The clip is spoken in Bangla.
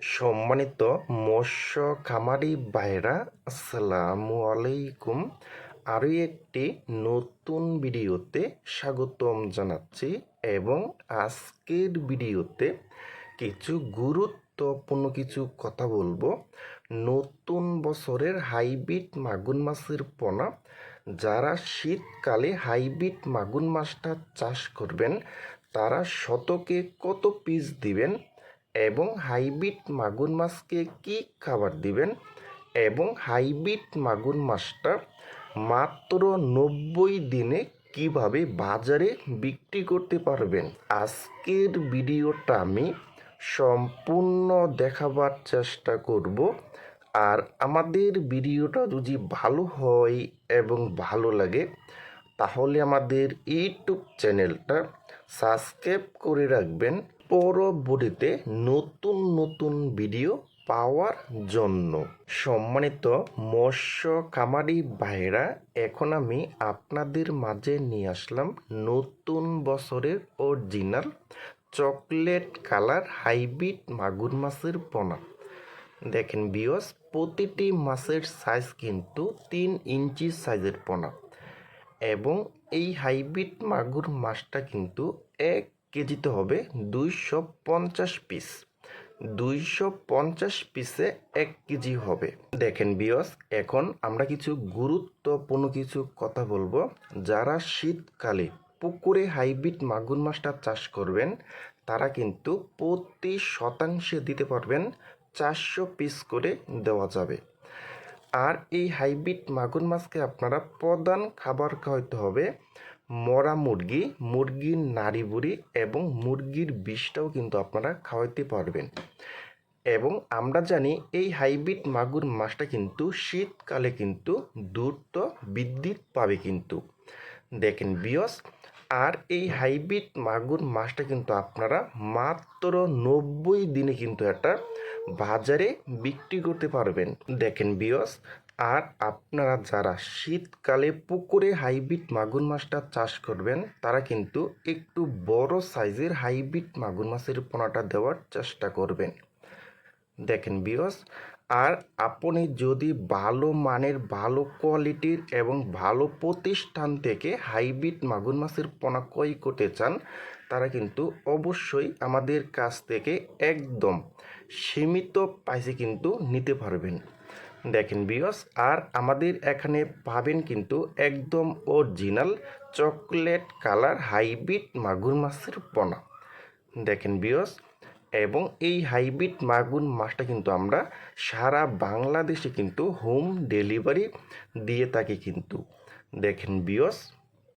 সম্মানিত মৎস্য খামারি ভাইরা আসসালামু আলাইকুম। আরও একটি নতুন ভিডিওতে স্বাগতম জানাচ্ছি এবং আজকের ভিডিওতে কিছু গুরুত্বপূর্ণ কিছু কথা বলব। নতুন বছরের হাইব্রিড মাগুন মাছের পোনা। যারা শীতকালে হাইব্রিড মাগুন মাছটা চাষ করবেন, তারা শতকে কত পিস দিবেন? এবং হাইব্রিড মাগুর মাছকে কি খাবার দিবেন? এবং হাইব্রিড মাগুর মাছটা মাত্র নব্বই দিনে কীভাবে বাজারে বিক্রি করতে পারবেন? আজকের ভিডিওটা আমি সম্পূর্ণ দেখাবার চেষ্টা করব। আর আমাদের ভিডিওটা যদি ভালো হয় এবং ভালো লাগে, তাহলে আমাদের ইউটিউব চ্যানেলটা সাবস্ক্রাইব করে রাখবেন। পরবর্তীতে নতুন নতুন ভিডিও পাওয়ার জন্য। সম্মানিত মৎস্য খামারি ভাইরা এখন আমি আপনাদের মাঝে নিয়ে আসলাম নতুন বছরের অরিজিনাল চকলেট কালার হাইব্রিড মাগুর মাছের পোনা। দেখেন বিয়স প্রতিটি মাছের সাইজ কিন্তু তিন ইঞ্চি সাইজের পোনা। এবং এই হাইব্রিড মাগুর মাছটা কিন্তু এক কেজিতে হবে? দুইশো পঞ্চাশ পিস। দুইশো পঞ্চাশ পিসে এক কেজি হবে। দেখেন বিয়স এখন আমরা কিছু গুরুত্বপূর্ণ কিছু কথা বলব। যারা শীতকালে পুকুরে হাইব্রিড মাগুর মাছটা চাষ করবেন, তারা কিন্তু প্রতি শতাংশে দিতে পারবেন চারশো পিস করে দেওয়া যাবে। আর এই হাইব্রিড মাগুর মাছকে আপনারা প্রধান খাবার খাওয়াইতে হবে মরা মুরগি, মুরগির নাড়ি বুড়ি এবং মুরগির বিষটাও কিন্তু আপনারা খাওয়াইতে পারবেন। এবং আমরা জানি এই হাইব্রিড মাগুর মাছটা কিন্তু শীতকালে কিন্তু দ্রুত বৃদ্ধি পাবে কিন্তু। দেখেন বিয়স, আর এই হাইব্রিড মাগুর মাছটা কিন্তু আপনারা মাত্র নব্বই দিনে কিন্তু এটা বাজারে বিক্রি করতে পারবেন। দেখেন বিয়স আর আপনারা যারা শীতকালে পুকুরে হাইব্রিড মাগুর মাছটা চাষ করবেন, তারা কিন্তু একটু বড় সাইজের হাইব্রিড মাগুর মাছের পোনাটা দেওয়ার চেষ্টা করবেন। দেখেন বিয়স আর আপনি যদি ভালো মানের, ভালো কোয়ালিটির এবং ভালো প্রতিষ্ঠান থেকে হাইব্রিড মাগুর মাছের পোনা ক্রয় করতে চান, তারা কিন্তু অবশ্যই আমাদের কাছ থেকে একদম সীমিত প্রাইসে কিন্তু নিতে পারবেন। দেখেন বিয়স আর আমাদের এখানে পাবেন কিন্তু একদম অরিজিনাল চকলেট কালার হাইব্রিড মাগুর মাছের পোনা। দেখেন বিয়স এবং এই হাইব্রিড মাগুর মাছটা কিন্তু আমরা সারা বাংলাদেশে কিন্তু হোম ডেলিভারি দিয়ে থাকি কিন্তু। দেখেন বিয়স